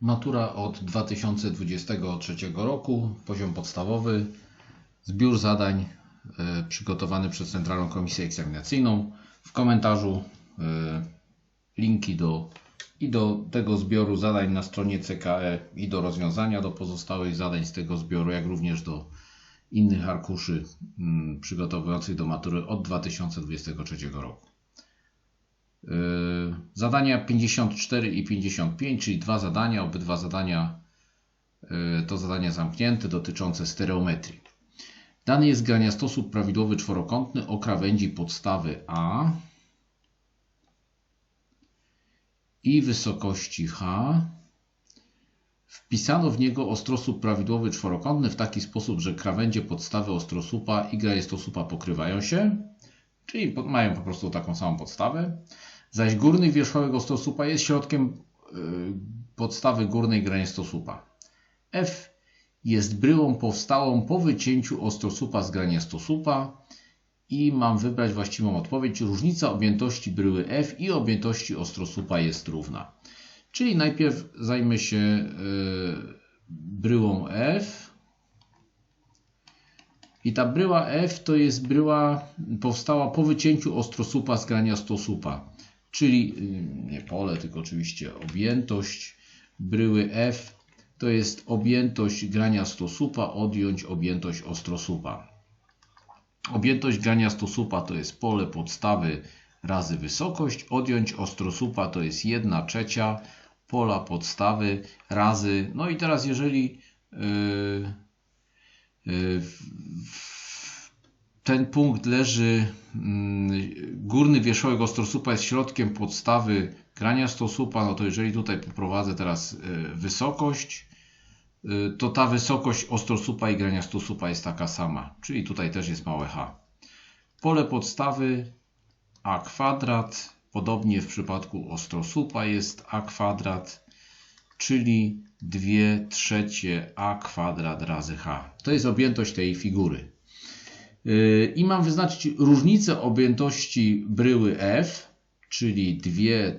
Matura od 2023 roku, poziom podstawowy, zbiór zadań e, przygotowany przez Centralną Komisję Egzaminacyjną. W komentarzu e, linki do, i do tego zbioru zadań na stronie CKE i do rozwiązania do pozostałych zadań z tego zbioru, jak również do innych arkuszy mm, przygotowujących do matury od 2023 roku. Yy, zadania 54 i 55, czyli dwa zadania, obydwa zadania yy, to zadania zamknięte dotyczące stereometrii. Dany jest grania prawidłowy czworokątny o krawędzi podstawy A i wysokości H. Wpisano w niego ostrosłup prawidłowy czworokątny w taki sposób, że krawędzie podstawy ostrosłupa i grajestosupa pokrywają się, czyli mają po prostu taką samą podstawę zaś górny wierzchołek ostrosłupa jest środkiem y, podstawy górnej graniestosupa. F jest bryłą powstałą po wycięciu ostrosłupa z graniestosupa i mam wybrać właściwą odpowiedź. Różnica objętości bryły F i objętości ostrosłupa jest równa. Czyli najpierw zajmę się y, bryłą F. I ta bryła F to jest bryła powstała po wycięciu ostrosłupa z graniestosupa czyli y, nie pole, tylko oczywiście objętość bryły F to jest objętość grania stosupa odjąć objętość ostrosupa. Objętość grania stosupa to jest pole podstawy razy wysokość, odjąć ostrosupa to jest 1 trzecia pola podstawy razy, no i teraz jeżeli yy, yy, ten punkt leży, mm, górny wierzchołek ostrosupa jest środkiem podstawy grania stosupa, no to jeżeli tutaj poprowadzę teraz e, wysokość, e, to ta wysokość ostrosupa i grania stosupa jest taka sama, czyli tutaj też jest małe h. Pole podstawy a kwadrat, podobnie w przypadku ostrosupa jest a kwadrat, czyli 2 trzecie a kwadrat razy h. To jest objętość tej figury. I mam wyznaczyć różnicę objętości bryły F, czyli 2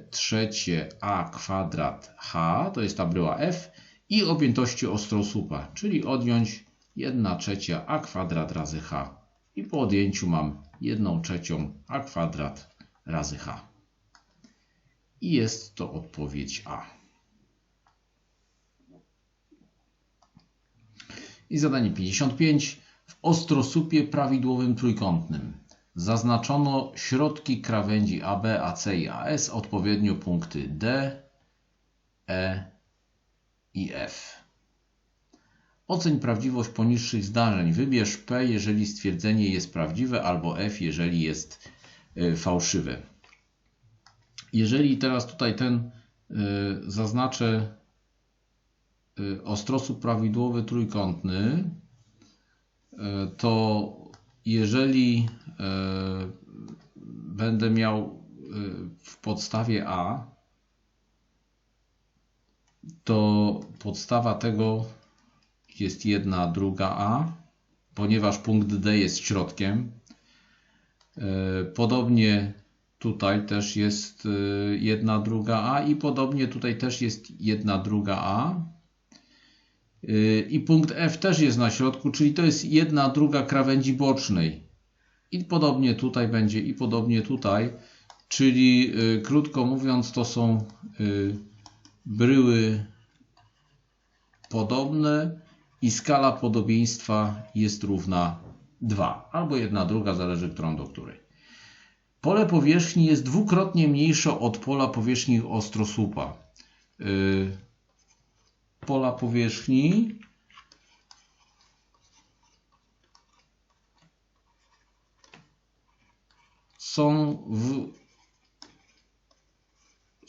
trzecie A kwadrat H, to jest ta bryła F, i objętości ostrosłupa, czyli odjąć 1 trzecia A kwadrat razy H. I po odjęciu mam 1 trzecią A kwadrat razy H. I jest to odpowiedź A. I zadanie 55 w ostrosupie prawidłowym trójkątnym zaznaczono środki krawędzi AB, AC i AS, odpowiednio punkty D, E i F. Oceń prawdziwość poniższych zdarzeń. Wybierz P, jeżeli stwierdzenie jest prawdziwe, albo F, jeżeli jest e, fałszywe. Jeżeli teraz tutaj ten y, zaznaczę y, ostrosłup prawidłowy trójkątny, E, to jeżeli e, będę miał e, w podstawie A, to podstawa tego jest jedna, druga A, ponieważ punkt D jest środkiem. Podobnie tutaj też jest jedna, druga A i podobnie tutaj też jest jedna, druga A. Yy, I punkt F też jest na środku, czyli to jest jedna druga krawędzi bocznej. I podobnie tutaj będzie, i podobnie tutaj. Czyli yy, krótko mówiąc, to są yy, bryły podobne i skala podobieństwa jest równa 2. Albo jedna druga, zależy którą do której. Pole powierzchni jest dwukrotnie mniejsze od pola powierzchni ostrosłupa pola powierzchni są w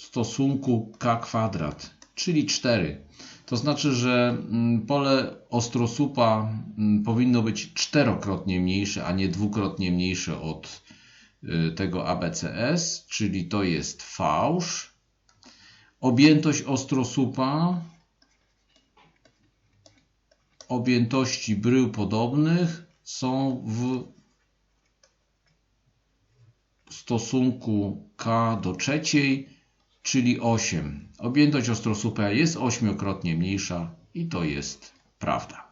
stosunku k kwadrat, czyli 4. To znaczy, że mm, pole ostrosłupa mm, powinno być czterokrotnie mniejsze, a nie dwukrotnie mniejsze od y, tego ABCS, czyli to jest fałsz. Objętość ostrosłupa objętości brył podobnych są w stosunku k do trzeciej, czyli 8. Objętość ostrosłupa jest ośmiokrotnie mniejsza i to jest prawda.